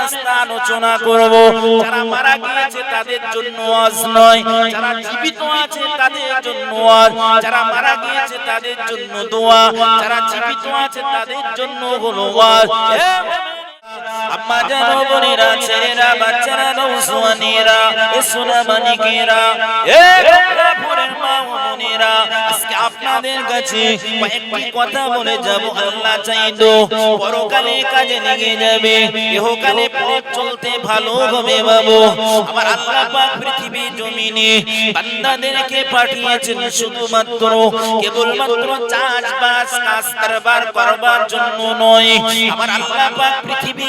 রাস্তা আলোচনা করব। যারা মারা গিয়েছে তাদের জন্য আজ নয়, যারা জীবিত আছে তাদের জন্য আজ, যারা মারা গিয়েছে তাদের জন্য দোয়া, যারা জীবিত আছে তাদের জন্য হলো আজ আম্মা জানো বোনেরা, ছেলেরা, বাচ্চারা নৌসওয়ানেরা এ সোনা মানিকেরা এ গঙ্গাপুরের মা বোনেরা, আজকে আপনাদের কাছে কয়েকটি কথা বলে যাব, আল্লাহ চাইতো পরকালে কাজে লেগে যাবে, ইহকালে পথ চলতে ভালো হবে বাবু। আমার আল্লাহ পাক পৃথিবী জমিনে বান্দাদেরকে পাঠিয়েছেন শুধুমাত্র, কেবলমাত্র চাষবাস কাজ কারবার করবার জন্য নয়। আমার আল্লাহ পাক পৃথিবী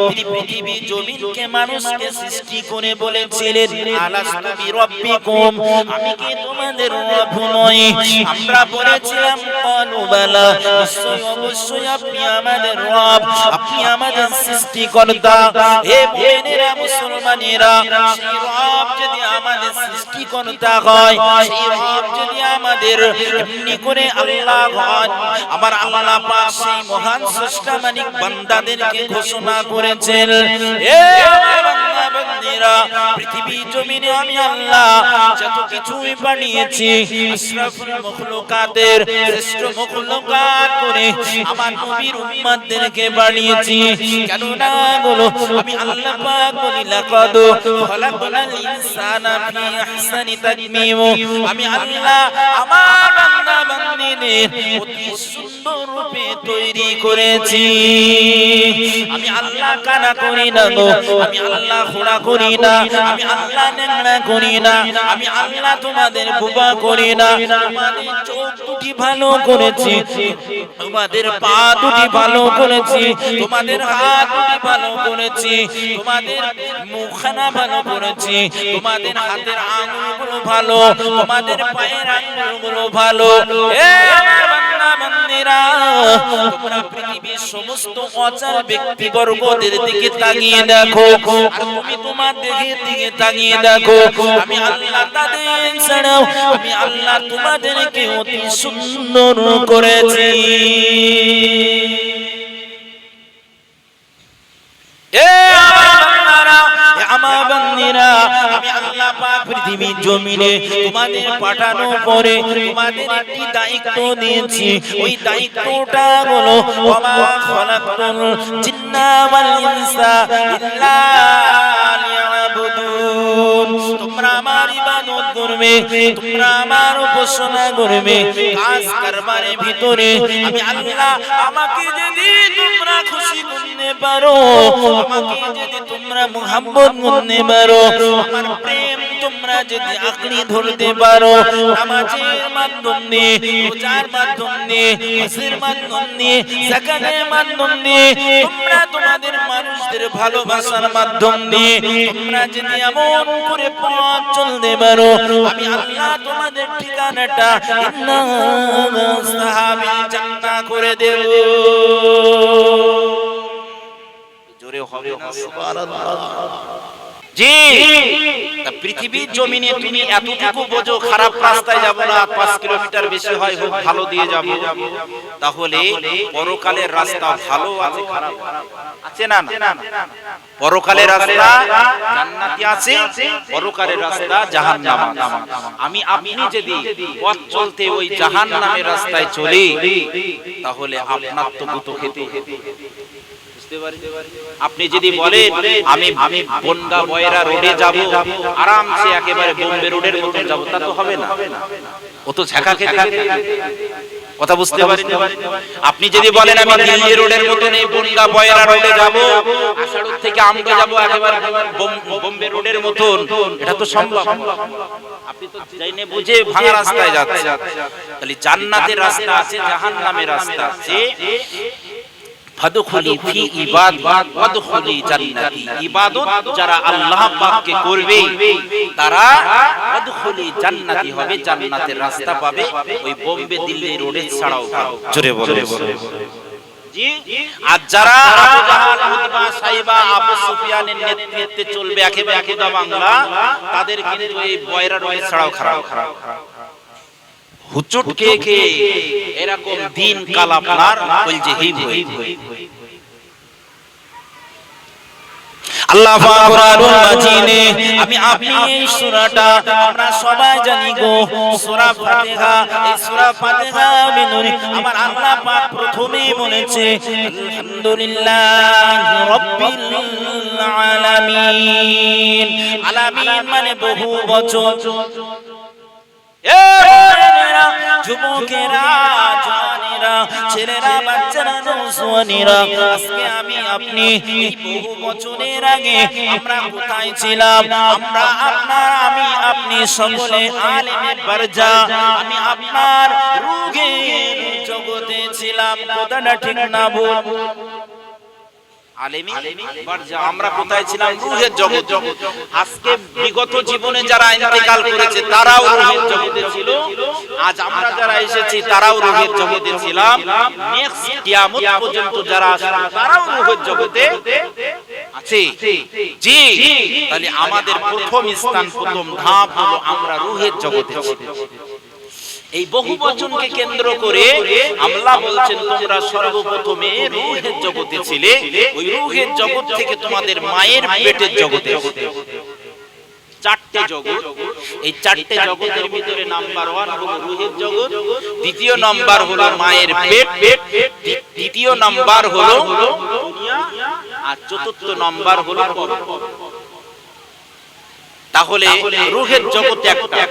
তিনি পৃথিবী জমিনকে মানুষকে সৃষ্টি করে বলেছিলেন, আলাস্তু আমি কি তোমাদের নই? আমরা বলেছিলাম, কালু অবশ্যই আপনি আমাদের রব, আপনি আমাদের সৃষ্টিকর্তা। হে মুসলমানেরা রব যদি আমাদের হয় রব যদি আমাদের এমনি করে আল্লাহ আমার আল্লাহ সেই মহান স্রষ্টা মানিক বান্দাদেরকে ঘোষণা করেছেন। এ আমার বান্দা বান্দিরা পৃথিবী জমিনে আমি আল্লাহ যত কিছুই বানিয়েছি, আশরাফুল মখলুকাতের শ্রেষ্ঠ মখলুকাত করে আমার নবীর উম্মতদেরকে বানিয়েছি। কেন না বলো, আমি আল্লাহ পাক বলি, লাকাদ তাকমীম আমি আল্লাহ আমার তৈরি করেছি। আমি আল্লাহ করি না গো করি না তোমাদের ভালো করেছি, তোমাদের পা দুটি ভালো করেছি, তোমাদের হাত দুটি ভালো করেছি, তোমাদের মুখখানা ভালো করেছি, তোমাদের হাতের আঙুলগুলো ভালো, তোমাদের পায়ের আঙুলগুলো ভালো। এ পৃথিবীর সমস্ত অচাল ব্যক্তিবর্গদের দিকে তাকিয়ে দেখো। তুমি তোমার দিকে দিকে তাকিয়ে দেখো। আমি আল্লাহ তাদের ছাড়াও আমি আল্লাহ তোমাদেরকে অতি সুন্দর করেছি। আমার বান্দিরা, আমি আল্লাহ পাক পৃথিবীর জমিনে তোমাদের পাঠানো পরে তোমাদের একটি দায়িত্ব দিয়েছি। ওই দায়িত্বটা হলো ওমা খলাকতুল জিন্না ওয়াল ইনসা তোমরা আমার ইবাদত করবে তোমরা আমার উপাসনা করবে কাজ কারবারের ভিতরে। আমি আল্লাহ আমাকে যদি তোমরা খুশি করতে পারো যদি তোমরা মোহাম্মদ করতে পারো প্রেম তোমরা যদি আঁকড়ি ধরতে পারো, নামাজের মাধ্যম মাধ্যম মাধ্যম মাধ্যম তোমাদের মানুষদের ভালোবাসার মাধ্যম যদি করে চলতে পারো তোমাদের ঠিকানাটা করে দেব। হবে না জি। পৃথিবীর জমিনে তুমি এতটুকু বোঝো খারাপ রাস্তায় যাব না পাঁচ কিলোমিটার বেশি হয় খুব ভালো দিয়ে যাব। তাহলে পরকালের রাস্তা ভালো আছে খারাপ আছে? না না? পরকালের রাস্তা জান্নাতি আছে পরকালের রাস্তা জাহান্নাম। আমি আপনি যদি পথ চলতে ওই জাহান্নামের রাস্তায় চলি তাহলে আপনার তো গুতো খেতে হবে। আপনি যদি বলেন আমি আমি বনগা বয়রা রোডে যাব আরামসে একেবারে বোম্বে রোডের মতন যাব তা তো হবে না। ও তো ঝাঁকা খেতে কথা বুঝতে পারি আপনি যদি বলেন আমি দিল্লি রোডের মতন এই বনগা বয়রা রোডে যাব আষাঢ় থেকে আমগো যাব একেবারে বোম্বে রোডের মতন। এটা তো সম্ভব। আপনি তো জাইনে বুঝে ভাঙা রাস্তায় যাচ্ছে তাহলে জান্নাতের রাস্তা আছে জাহান্নামের রাস্তা আছে। ফাদখুলি ফি ইবাদ ওয়াদখুলি জান্নাতি। ইবাদত যারা আল্লাহ পাককে করবে তারা ওয়াদখুলি জান্নাতি হবে জান্নাতের রাস্তা পাবে ওই বোম্বে দিল্লি রোডে ছাড়াও। জোরে বলে। আর যারা আবু জাহাল উতবা সাইবা আবু সুফিয়ানের নেতৃত্বে চলবে একেবারে একেদা বাংলা তাদের কিন্তু এই বয়রা রোডে ছাড়াও খারাপ। খারাপ। হুচুট কে? কে এরকম দিন কাল আপনার বলছে হিম আল্লাহ পাকুর মাজিনে আমি আপনি এই সূরাটা আমরা সবাই জানি গো। সূরা ফাতিহা, এই সূরা ফাতিহা বিনুরি আমার আল্লাহ পাক প্রথমেই বলেছে, আলহামদুলিল্লাহ রাব্বিল আলামিন। আলামিন মানে বহু বচন। এ! আজকে জগতে ছিলাম। ঠিক না বল আমরা কোথায় ছিলাম? জগৎ আজকে বিগত জীবনে যারা করেছে, তারাও আজ আমরা যারা এসেছি, তারাও রুহের জগতে ছিলাম। কিয়ামত পর্যন্ত যারা তারাও রুহের জগতে জি, তাহলে আমাদের প্রথম স্থান, প্রথম ধাপ হলো আমরা রুহের জগতে এই বহু বচনকে কেন্দ্র করে আল্লাহ বলছেন, তোমরা সর্বপ্রথমে রুহের জগতে ছিলে। ওই রুহের জগৎ থেকে তোমাদের মায়ের পেটের জগতে চারটে জগৎ। এই চারটে জগতের ভিতরে নাম্বার ওয়ান হলো রুহের জগৎ দ্বিতীয় নাম্বার হলো মায়ের পেট তৃতীয় নাম্বার হলো দুনিয়া আর চতুর্থ নাম্বার হলো তাহলে রুহের জগৎ একটা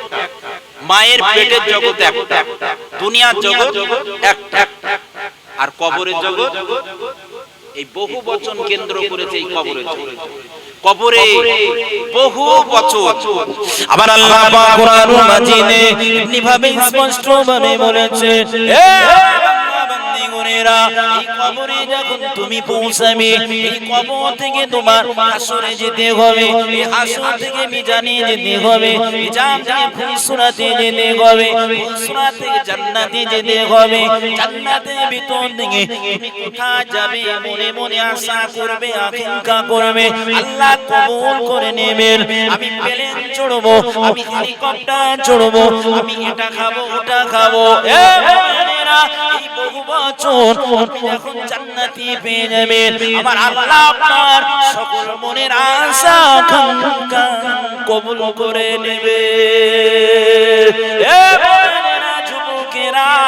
মায়ের পেটের জগৎ একটা দুনিয়ার জগৎ একটা। আর কবরের জগৎ? এই বহু বচন কেন্দ্র করেছে এই কবরের জগৎ। কবরে বহু বছর। আবার আল্লাহ পাক কোরআনুল মাজিদে এমনি ভাবে স্পষ্ট ভাবে বলেছে এ বান্দিগণেরা, এই কবরে যখন তুমি পৌঁছাবে এই কবর থেকে তোমার আসরে যেতে হবে এই হাসর থেকে মিজানে যেতে হবে মিজান থেকে যেতে হবে জান্নাতে যেতে হবে ভিতর থেকে তুমি যাবে মনে মনে আশা করবে আকাঙ্ক্ষা করবে আল্লাহ কবুল করে নেবেন। আমি প্লেন চড়বো আমি হেলিকপ্টার চড়বো আমি এটা খাব ওটা খাব। এ মুমিনেরা, এই বহু বছর জান্নাতি পেয়ে আমার আল্লাহ আপনার সকল মনের আশা কবুল করে নেবে।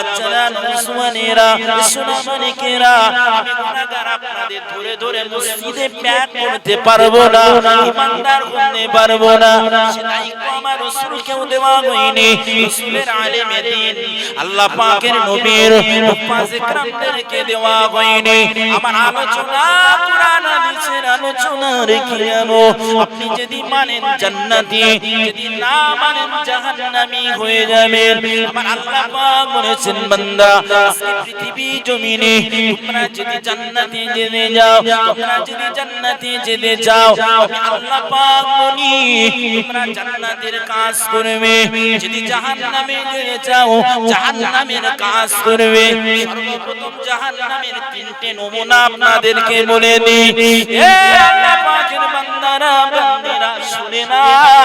বাচ্চারা নুসমানেরা সুনামানিকেরা আমি গুনাহগার আপনাদের ধরে ধরে মসজিদে প্যাট করতে পারব না, ইমানদার হতে পারব না সেটাই আমার রাসূলকেও দেওয়া হয়নি, রাসূলের আলেমে দিন, আল্লাহ পাকের নবীর মুফাজ ইকরামদেরকে দেওয়া হয়নি, আমার আলোচনা, কোরআন, হাদিসের আলোচনা রেখে যাব, আপনি যদি মানেন জান্নাতি, যদি না মানেন জাহান্নামী হয়ে যাবেন, আমার আল্লাহ পাক বলেছে বলেছেন বান্দা পৃথিবী জমিনে তোমরা যদি জান্নাতে যেতে যাও, তোমরা যদি জান্নাতে যেতে যাও আল্লাহ পাক বলি, তোমরা জান্নাতের কাজ করবে। যদি জাহান্নামে যেতে চাও, জাহান্নামের কাজ করবে। সর্বপ্রথম জাহান্নামের তিনটে নমুনা আপনাদেরকে বলে দিই। এ আল্লাহ পাকের বান্দারা, বান্দিরা, শুনে নেন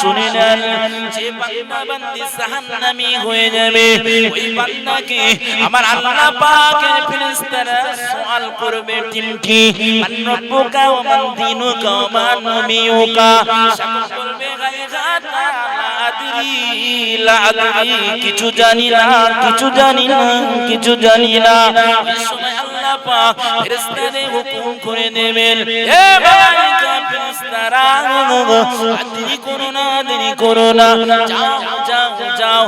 শুনে নেন, যে বান্দা বান্দি জাহান্নামী হয়ে যাবে। ওই বান্দাকে আমার আল্লাহ পাকের ফেরেশতারা সওয়াল করবে রব্বুকা মান দীনুকা মান নবিয়ুকা। কিছু জানি না, কিছু জানি না, কিছু জানি না। আল্লাহ পাক হুকুম করে দেবেন হে মালাইকা আর দেরি করো না, দেরি যাও যাও যাও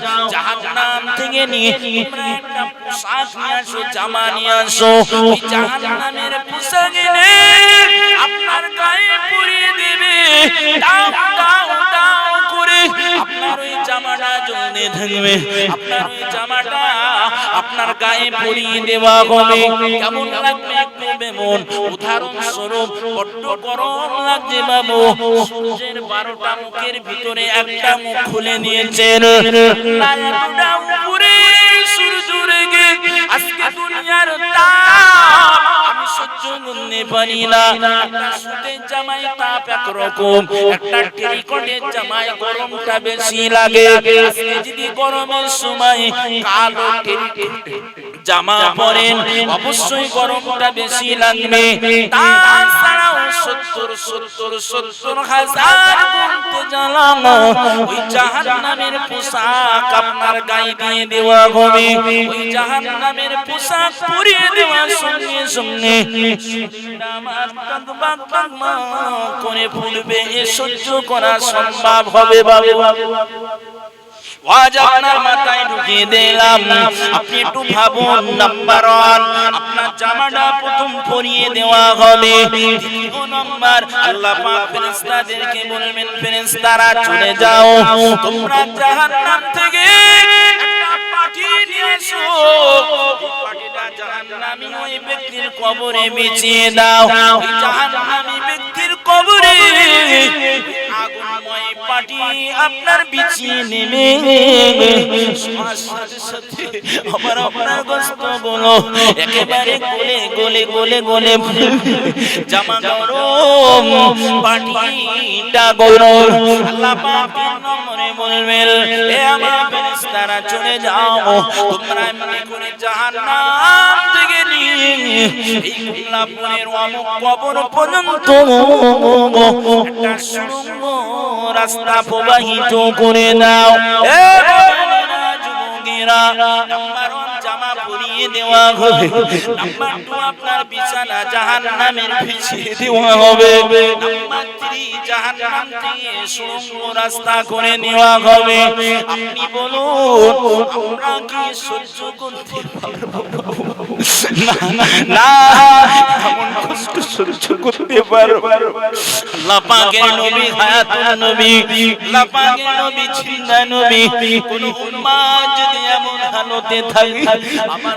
নিয়ে তোমরা একটা পোশাক নিয়ে আসো, জামা নিয়ে আসো। আপনার গায়ে পরিয়ে দেবে। আপনার গায়ে পরিয়ে দেওয়া হবে। কেমন লাগবে একটু বেমন? উদাহরণ বড্ড গরম লাগছে বাবু। সূর্যের বারোটা মুখের ভিতরে একটা মুখ খুলে নিয়েছেন। সূর্য রেগে দুনিয়ার তাপ। আমি সহ্য করতে পারি না। সুতের জামাই তাপ একরকম। একটা টেরিকটের জামাই গরমটা বেশি লাগে। যদি গরমের সময় কালো টেরিকট জামা পরেন, অবশ্যই গরমটা বেশি লাগবে। তাছাড়াও সত্তর সত্তর সত্তর হাজার বলতে ওই জাহান্নামের পোশাক আপনার গায়ে দিয়ে দেওয়া হবে। ওই জাহান্নামের পোশাক পরিয়ে দেওয়ার সঙ্গে সঙ্গে করে ফুলবে সহ্য করা সম্ভব হবে বাবে। আপনার ভাবুন নাম্বার ওয়ান আপনার প্রথম পরিয়ে দেওয়া হবে। নাম্বার আল্লাহ চলে যাও। তোমরা জাহান্নাম থেকে পাঠি নিয়ে এসো এই জাহান্নামী কবরে বিছিয়ে দাও জাহান্নামী আপনার বিছিয়ে সবার সাথে সাথে আমার আপনার কষ্ট বলো একেবারে গলে গলে গলে গলে জামা গরম পাটিটা গরম। চলে যাও। করে রাস্তা প্রবাহিত করে দাও। যুবকেরা, নাম্বার ওয়ান জামা পরিয়ে দেওয়া হবে। নাম্বার টু আপনার বিছানা জাহান্নামের পিছিয়ে দেওয়া হবে। সহ্য করতে পারব? না নবী হায়াতুন নবী আল্লাহ নবী জিন্দা নবী। যদি এমন হালতে থাকে, আমার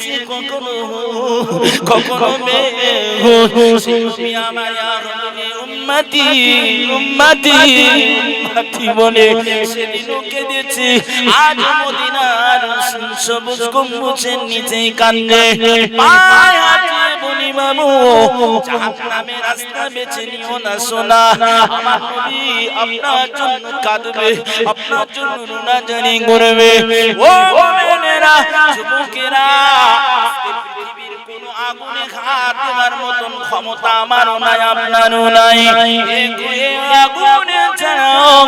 দিয়ে মেরেছে কখনো কখনো মেরে সেই আমার রব্বি উম্মতি উম্মতি। উম্মতি বলে সেদিনও কেঁদেছে আজ মদিনার সবুজ গম্বুজের নিচে কান্দে। পায় হাতে বলি মামু জাহান্নামে রাস্তা বেছে নিও না সোনা। আমার নবী আপনার জন্য কাঁদবে আপনার জন্য রুনাজানি করবে। ও যুবকেরা পৃথিবীর কোনো আগুনে ঘাত দেওয়ার মতন ক্ষমতা আমারও নাই, আপনারও নাই। আগুনে ছাড়াও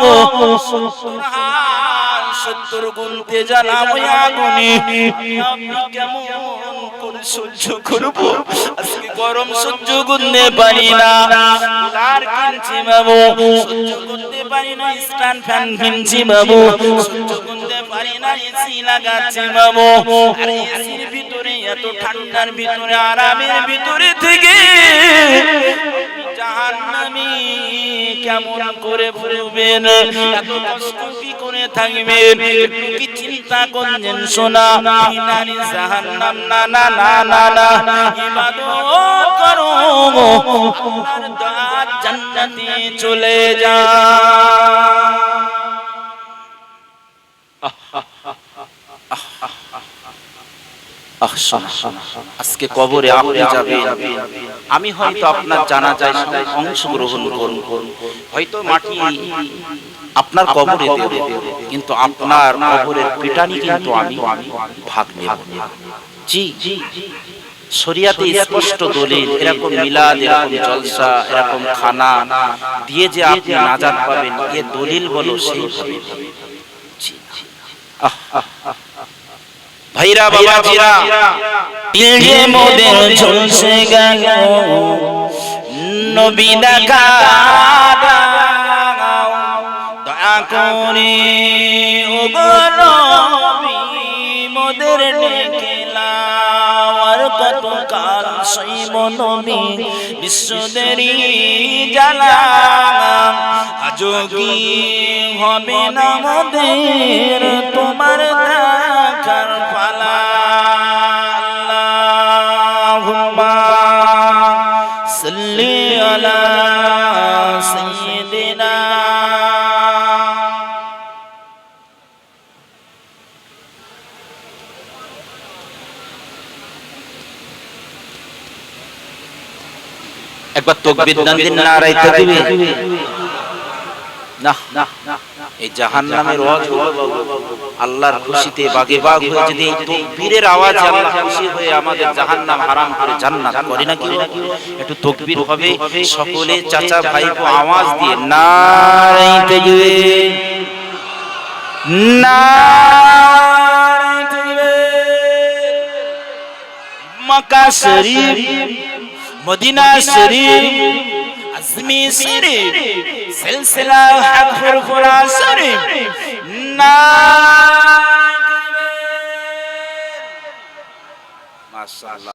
সত্তর গুনতে জানাম আগুনে। কেমন করে সহ্য করব? আজকে গরম সহ্য করতে পারি না। আর কিনছি বাবু? সহ্য করতে পারি না, স্ট্যান্ড ফ্যান কিনছি বাবু। সহ্য এত ঠান্ডার ভিতরে, আরামের ভিতরে থেকে কেমন করে ভুলবেন এত করে থাকবেন? কি চিন্তা করছেন সোনা? না না না না না। করো। চলে যা আহ, শোনো, শোনো, আজকে কবরে আপনি যাবেন। আমি হয়তো আপনার জানা যায় অংশগ্রহণ করব। হয়তো মাটি আপনার কবরে দেব। কিন্তু আপনার কবরের পিটানি কিন্তু আমি ভাগ নেব। জি জি শরিয়াতে স্পষ্ট দলিল এরকম মিলাদ এরকম জলসা এরকম খানা দিয়ে যে আপনি নাজাত পাবেন এ দলিল বলো সেই হবে আহ, আহ, আহ। ভাইরা বাবাজিরা ইলজে মোদের ঝলসে গেল। নবী দেখা দয়া করে ও নবী মোদের আর কত কাল সইব নবী বিশ্বদেরই জ্বালা আজও কি হবে না মোদের? তোমার দেখার একবার তকবীর দান দিন নারাই তাকবীর। না না এই জাহান্নামের হলো আল্লাহর খুশিতে বাগে বাগ হয়ে যদি এই তকবীরের আওয়াজে আল্লাহ খুশি হয়ে আমাদের জাহান্নাম হারাম করে জান্নাত করে না কি একটু তকবীর হবে সকলে চাচা ভাইপো আওয়াজ দিয়ে নারাই তাকবীর। নারাই তাকবীর। মক্কা শরীফ। মদিনা শরীফ আজমি শরীফ সিলসিলা হক ফুরফুরা শরীফ। না মাশাআল্লাহ।